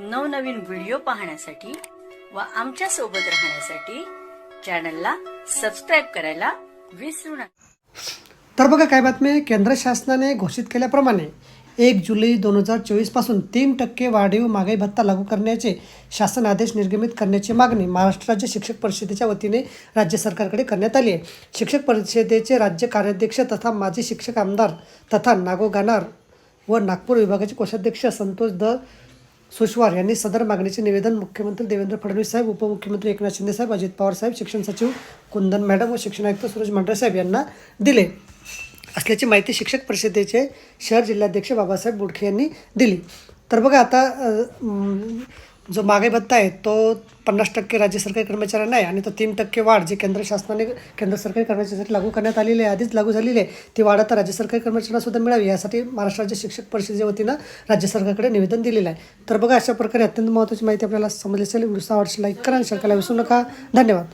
नवनवीन व्हिडिओ पाहण्यासाठी व आमच्यासोबत राहण्यासाठी चॅनलला सबस्क्राईब करायला विसरू नका. तर बघा काय बातमी आहे? केंद्र शासनाने घोषित केल्याप्रमाणे एक जुलै दोन हजार चोवीसपासून तीन टक्के वाढीव महागाई भत्ता लागू करण्याचे शासन आदेश निर्गमित करण्याची मागणी महाराष्ट्र राज्य शिक्षक परिषदेच्या वतीने राज्य सरकारकडे करण्यात आली आहे. शिक्षक परिषदेचे राज्य कार्याध्यक्ष तथा माजी शिक्षक आमदार तथा नागो गानार व नागपूर विभागाचे कोषाध्यक्ष संतोष द सुशवार यांनी सदर मागणीचे निवेदन मुख्यमंत्री देवेंद्र फडणवीस साहेब उपमुख्यमंत्री एकनाथ शिंदे साहेब अजित पवार साहेब शिक्षण सचिव कुंदन मॅडम व शिक्षण आयुक्त सुरेश मांढरे साहेब यांना दिले. असल्याची माहिती शिक्षक परिषदेचे शहर जिल्हाध्यक्ष बाबासाहेब बुडखे यांनी दिली. तर बघा आता जो मागे भत्ता आहे तो पन्नास टक्के राज्य सरकारी कर्मचाऱ्यांना आहे आणि तो तीन टक्के वाढ जे केंद्र शासनाने केंद्र सरकारी कर्मचाऱ्यांसाठी लागू करण्यात आलेली आहे आधीच लागू झालेली आहे ती वाढ आता राज्य सरकारी कर्मचाऱ्यांना सुद्धा मिळावी यासाठी महाराष्ट्र राज्य शिक्षक परिषदेच्या वतीनं राज्य सरकारकडे निवेदन दिलेलं आहे. तर बघा अशा प्रकारे अत्यंत महत्त्वाची माहिती आपल्याला समजली असेल व्हिडिओ आवडशी लाईक करा आणि शेअर करायला विसरू नका. धन्यवाद.